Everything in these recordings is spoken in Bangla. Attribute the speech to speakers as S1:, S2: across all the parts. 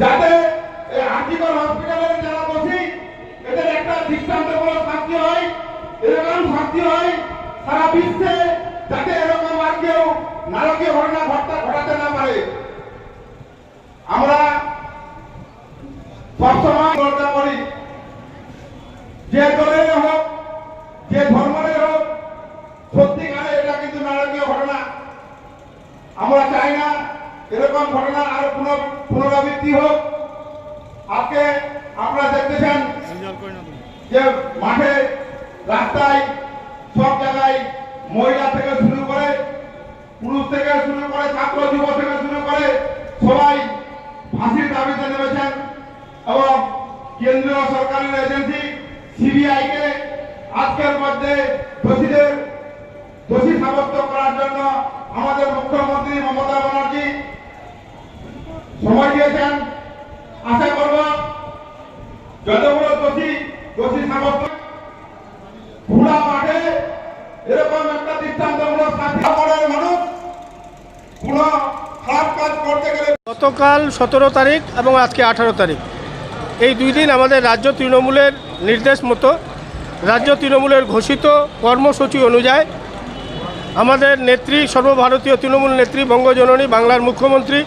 S1: যাতে আর্টিকল হসপিটালের যারা দোষী, এদের একটা দৃষ্টান্তমূলক শাস্তি হয়, এরকম শাস্তি হয় সারা বিশ্বে যাতে এরকম আর কেউ নারকীয় ঘটনা ঘটনা ঘটাতে না পারে। আমরা সবসময় করি যে দলের হোক যে ধর্মের হোক সত্যিকারে এটা কিন্তু নারকীয় ঘটনা আমরা চাই না এরকম ঘটনা আর পুনঃ পুনরাবৃত্তি হোক আজকে আপনারা দেখতেছেন যে মাঠে রাস্তায় সব জায়গায় মহিলা থেকে শুরু করে, পুরুষ থেকে শুরু করে, ছাত্র, যুব থেকে শুরু করে সবাই ফাঁসির দাবিতে নেমেছেন এবং কেন্দ্রীয় সরকারের এজেন্সি সিবিআই কে আজকের মধ্যে দোষীদের দোষী সাব্যস্ত করার জন্য আমাদের মুখ্যমন্ত্রী মমতা ব্যানার্জি সময় দিয়েছেন আশা করব যতগুলো দোষী দোষী সাব্যস্ত খোলা মাঠে এরকম একটা দৃষ্টান্তমূলক শাস্তি পড়ার মানুষ কোন খারাপ কাজ করতে গেলে
S2: গতকাল সতেরো তারিখ এবং আজকে আঠারো তারিখ। এই দুই দিন আমাদের রাজ্য তৃণমূলের নির্দেশ মতো, রাজ্য তৃণমূলের ঘোষিত কর্মসূচি অনুযায়ী আমাদের নেত্রী, সর্বভারতীয় তৃণমূল নেত্রী বঙ্গজননী, বাংলার মুখ্যমন্ত্রী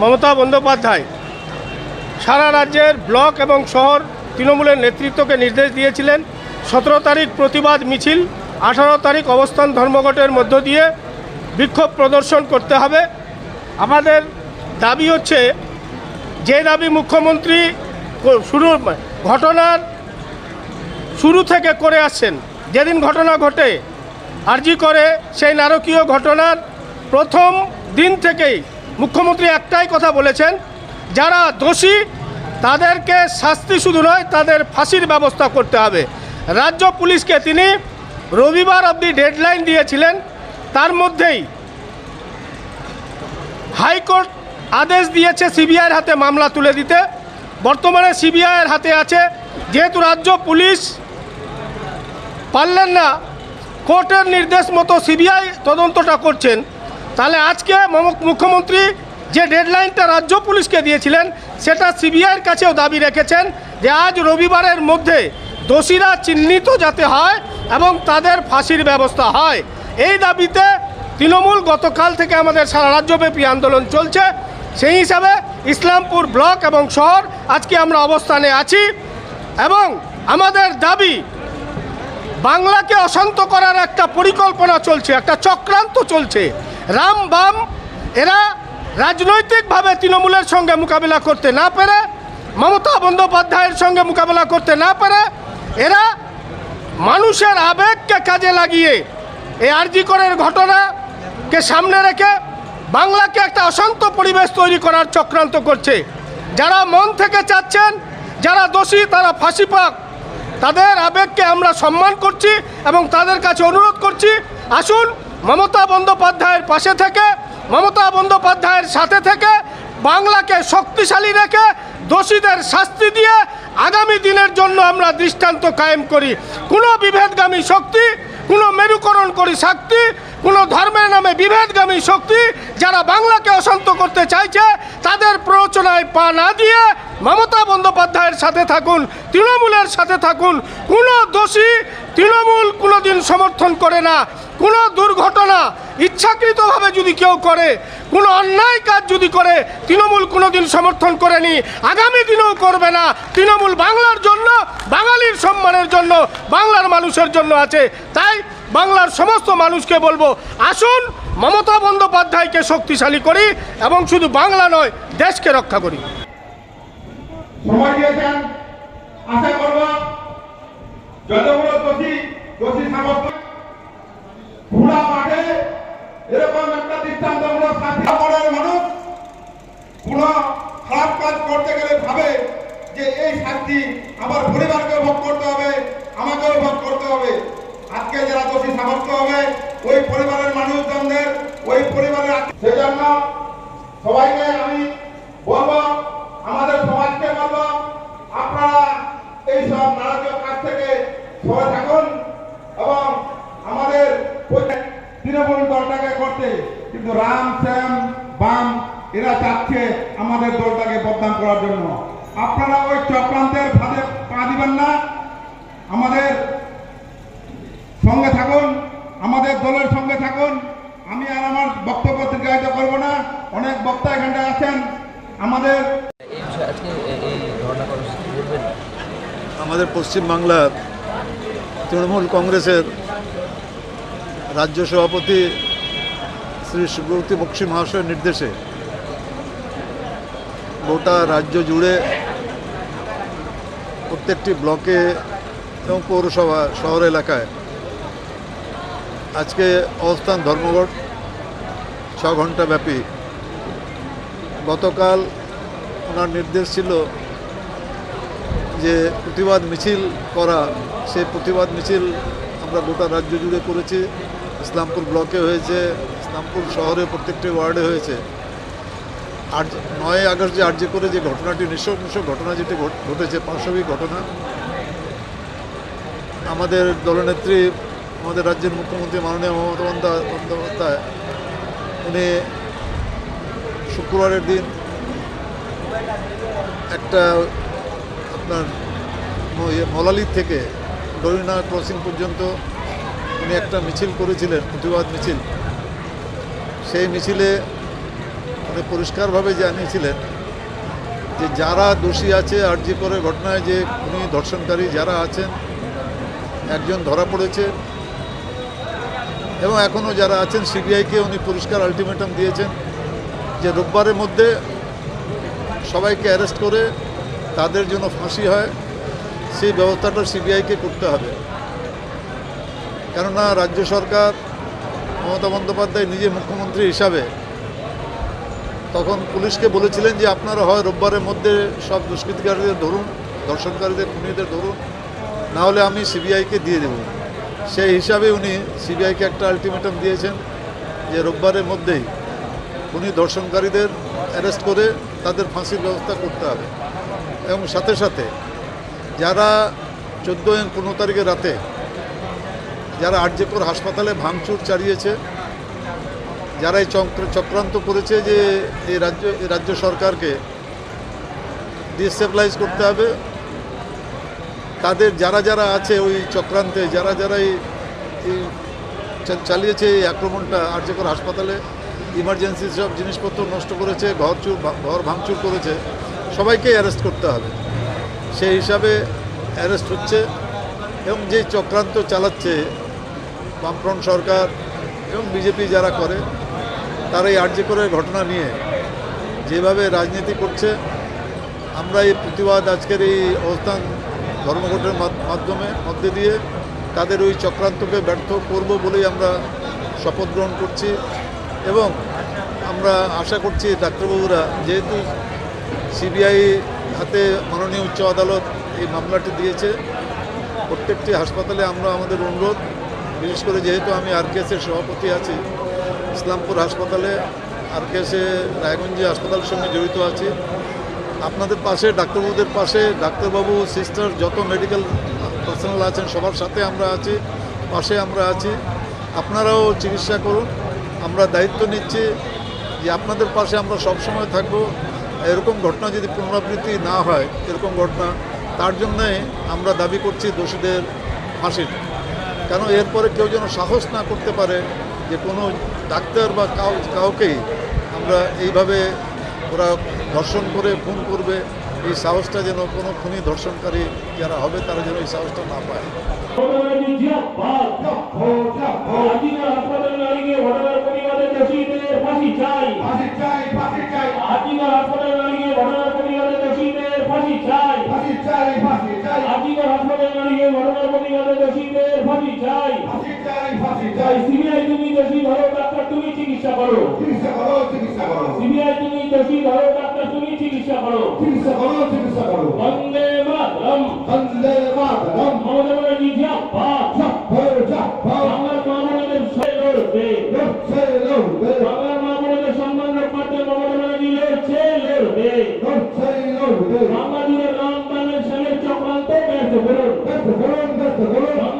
S2: মমতা বন্দ্যোপাধ্যায় সারা রাজ্যের ব্লক এবং শহর তৃণমূলের নেতৃত্বকে নির্দেশ দিয়েছিলেন। সতেরো তারিখ প্রতিবাদ মিছিল, আঠারো তারিখ অবস্থান ধর্মঘটের মধ্য দিয়ে বিক্ষোভ প্রদর্শন করতে হবে। আমাদের দাবি হচ্ছে, যে দাবি মুখ্যমন্ত্রী শুরু, ঘটনার শুরু থেকে করে আসছেন, যেদিন ঘটনা ঘটে, আরজি করে সেই নারকীয় ঘটনার প্রথম দিন থেকেই মুখ্যমন্ত্রী একটাই কথা বলেছেন, যারা দোষী তাদেরকে শাস্তি শুধু নয়, তাদের ফাঁসির ব্যবস্থা করতে হবে। রাজ্য পুলিশকে তিনি রবিবার অবধি ডেডলাইন দিয়েছিলেন, তার মধ্যেই হাইকোর্ট আদেশ দিয়েছে সিবিআইয়ের হাতে মামলা তুলে দিতে। বর্তমানে সিবিআইয়ের হাতে আছে, যেহেতু রাজ্য পুলিশ পারলেন না, কোর্টের নির্দেশ মতো সিবিআই তদন্তটা করছেন, তাহলে আজকে মুখ্যমন্ত্রী যে ডেডলাইনটা রাজ্য পুলিশকে দিয়েছিলেন, সেটা সিবিআইয়ের কাছেও দাবি রেখেছেন যে আজ রবিবারের মধ্যে দোষীরা চিহ্নিত যাতে হয় এবং তাদের ফাঁসির ব্যবস্থা হয়। এই দাবিতে তৃণমূল গতকাল থেকে আমাদের সারা রাজ্যব্যাপী আন্দোলন চলছে। সেই হিসাবে ইসলামপুর ব্লক এবং শহর আজকে আমরা অবস্থানে আছি এবং আমাদের দাবি, বাংলাকে অশান্ত করার একটা পরিকল্পনা চলছে, একটা চক্রান্ত চলছে। রাম বাম, এরা রাজনৈতিকভাবে তৃণমূলের সঙ্গে মোকাবিলা করতে না পেরে, মমতা বন্দ্যোপাধ্যায়ের সঙ্গে মোকাবিলা করতে না পেরে, এরা মানুষের আবেগকে কাজে লাগিয়ে এই আরজিকরের ঘটনাকে সামনে রেখে বাংলাকে একটা অশান্ত পরিবেশ তৈরি করার চক্রান্ত করছে। যারা মন থেকে চাচ্ছেন, যারা দোষী, তারা ফাঁসি পাক। তাদের আবেগকে আমরা সম্মান করছি এবং তাদের কাছে অনুরোধ করছি, আসুন মমতা বন্দ্যোপাধ্যায়ের পাশে থেকে, মমতা বন্দ্যোপাধ্যায়ের সাথে থেকে বাংলাকে শক্তিশালী রেখে দোষীদের শাস্তি দিয়ে আগামী দিনের জন্য আমরা দৃষ্টান্ত কায়েম করি। কোনো বিভেদগামী শক্তি, কোনো মেরুকরণ করি শক্তি কোনো ধর্মের নামে বিভেদগামী শক্তি যারা বাংলাকে অশান্ত করতে চাইছে, তাদের প্ররোচনায় পা না দিয়ে মমতা বন্দ্যোপাধ্যায়ের সাথে থাকুন, তৃণমূলের সাথে থাকুন। কোনো দোষী তৃণমূল কোনোদিন সমর্থন করে না। কোনো দুর্ঘটনা ইচ্ছাকৃতভাবে যদি কেউ করে, কোনো অন্যায় কাজ যদি করে, তৃণমূল কোনোদিন সমর্থন করেনি। আগামী দিনেও করবে না। তৃণমূল বাংলার জন্য, বাঙালির সম্মানের জন্য, বাংলার মানুষের জন্য আছে। তাই বাংলার সমস্ত মানুষকে বলব, আসুন মমতা বন্দ্যোপাধ্যায়কে শক্তিশালী করি এবং শুধু বাংলা নয়, দেশকে রক্ষা করি।
S1: ভাবে যে এই আমার পরিবারকে ভোগ করতে হবে, আমাকেও ভোগ করতে হবে। সাব্যস্ত হবে, ওই পরিবারের মানুষজনদের, ওই পরিবারের সেজন্য সবাইকে আমি বলব, আমাদের সমাজকে বলব, আপনারা এই সব নারকীয় কাজ থেকে সরে থাকুন এবং আমাদের তৃণমূল দলটাকে করতে। কিন্তু রাম, শ্যাম, বাম, এরা চাচ্ছে আমাদের দলটাকে বদনাম করার জন্য। আপনারা ওই চক্রান্তের ফাঁদে পা দিবেন না। আমাদের সঙ্গে থাকুন, আমাদের দলের সঙ্গে থাকুন। আমি আর আমার বক্তব্য দীর্ঘায়িত করব না। অনেক বক্তা এখানটায় আছেন। আমাদের
S3: আমাদের পশ্চিমবাংলার তৃণমূল কংগ্রেসের রাজ্য সভাপতি শ্রী সুব্রতী বক্সি মহাশয়ের নির্দেশে গোটা রাজ্য জুড়ে প্রত্যেকটি ব্লকে এবং পৌরসভা, শহর এলাকায় আজকে অবস্থান ধর্মঘট, ছ ঘণ্টা ব্যাপী। গতকাল ওনার নির্দেশ ছিল যে প্রতিবাদ মিছিল করা। সেই প্রতিবাদ মিছিল আমরা গোটা রাজ্য জুড়ে করেছি। ইসলামপুর ব্লকে হয়েছে, ইসলামপুর শহরে প্রত্যেকটি ওয়ার্ডে হয়েছে। আর নয় আগস্ট যে আর্জি করে যে ঘটনাটি নৃশংস ঘটনা যেটি ঘট- ঘটেছে পাশবিক ঘটনা, আমাদের দলনেত্রী আমাদের রাজ্যের মুখ্যমন্ত্রী মাননীয় মমতা বন্দ্যোপাধ্যায়- উনি শুক্রবারের দিন একটা আপনার ইয়ে থেকে ডরিনা ক্রসিং পর্যন্ত উনি একটা মিছিল করেছিলেন, প্রতিবাদ মিছিল। সেই মিছিলে উনি পরিষ্কারভাবে জানিয়েছিলেন যে যারা দোষী আছে, আর্জি করে ঘটনায় যে উনি ধর্ষণকারী যারা আছেন, একজন ধরা পড়েছে এবং এখনও যারা আছেন, সিবিআইকে উনি পরিষ্কার আলটিমেটাম দিয়েছেন যে রোববারের মধ্যে সবাইকে অ্যারেস্ট করে তাদের জন্য ফাঁসি হয়, সেই ব্যবস্থাটা সিবিআইকে করতে হবে। কেননা রাজ্য সরকার মমতা বন্দ্যোপাধ্যায় নিজে মুখ্যমন্ত্রী হিসাবে তখন পুলিশকে বলেছিলেন যে আপনারা হয় রোববারের মধ্যে সব দুষ্কৃতিকারীদের ধরুন, ধর্ষণকারীদের খুনিদের ধরুন, না হলে আমি সিবিআইকে দিয়ে দেব। সেই হিসাবে উনি সিবিআইকে একটা আলটিমেটাম দিয়েছেন যে রোববারের মধ্যেই উনি ধর্ষণকারীদের অ্যারেস্ট করে তাদের ফাঁসির ব্যবস্থা করতে হবে। এবং সাথে সাথে যারা চোদ্দ এবং পনেরো তারিখের রাতে যারা আর্যপুর হাসপাতালে ভাঙচুর চালিয়েছে, যারা এই চক্র- চক্রান্ত করেছে যে এই রাজ্য রাজ্য সরকারকে ডিস্টেবলাইজ করতে হবে তাদের যারা যারা আছে ওই চক্রান্তে, যারা যারা এই চালিয়েছে এই আক্রমণটা আর্যকর হাসপাতালে ইমার্জেন্সি সব জিনিসপত্র নষ্ট করেছে, ঘর চুর ঘর ভাঙচুর করেছে, সবাইকেই অ্যারেস্ট করতে হবে। সেই হিসাবে অ্যারেস্ট হচ্ছে এবং যে চক্রান্ত চালাচ্ছে বামফ্রন্ট সরকার এবং বিজেপি যারা করে তারা এই আর্জি করে ঘটনা নিয়ে যেভাবে রাজনীতি করছে, আমরা এই প্রতিবাদ আজকের এই অবস্থান ধর্মঘটের মাধ- মাধ্যমে, মধ্যে দিয়ে তাদের ওই চক্রান্তকে ব্যর্থ করব বলেই আমরা শপথ গ্রহণ করছি এবং আমরা আশা করছি ডাক্তারবাবুরা, যেহেতু সিবিআই হাতে মাননীয় উচ্চ আদালত এই মামলাটি দিয়েছে, প্রত্যেকটি হাসপাতালে আমরা আমাদের অনুরোধ, বিশেষ করে যেহেতু আমি আরকেএসের সভাপতি আছি, ইসলামপুর হাসপাতালে আরকেএসে, রায়গঞ্জি হাসপাতালের সঙ্গে জড়িত আছি আপনাদের পাশে, ডাক্তারবাবুদের পাশে, ডাক্তারবাবু, সিস্টার, যত মেডিকেল পার্সোনাল আছেন, সবার সাথে আমরা আছি, পাশে আমরা আছি। আপনারাও চিকিৎসা করুন। আমরা দায়িত্ব নিচ্ছি যে আপনাদের পাশে আমরা সবসময় থাকব। এরকম ঘটনা যদি পুনরাবৃত্তি না হয়, এরকম ঘটনা, তার জন্যে আমরা দাবি করছি দোষীদের ফাঁসির। কেন? এরপরে কেউ যেন সাহস না করতে পারে যে কোনো ডাক্তার বা কাউ, কাউকেই আমরা এইভাবে ওরা ধর্ষণ করে খুন করবে এই সাহসটা যেন কোনো খুনি ধর্ষণকারী যারা হবে তারা যেন এই সাহসটা না পায়।
S4: সিবিআই তুমি দোষী ধরো ডাক্তার তুমি চিকিৎসা করো।
S1: চিকিৎসা করো চিকিৎসা করো।
S4: সিবিআই তুমি দোষী ধরো ডাক্তার চিকিৎসা করো
S1: চিকিৎসা করো চিকিৎসা করো
S4: বন্দে মাতরম
S1: বন্দে মাতরম
S4: মমতা ব্যানার্জি জিয়াবাদ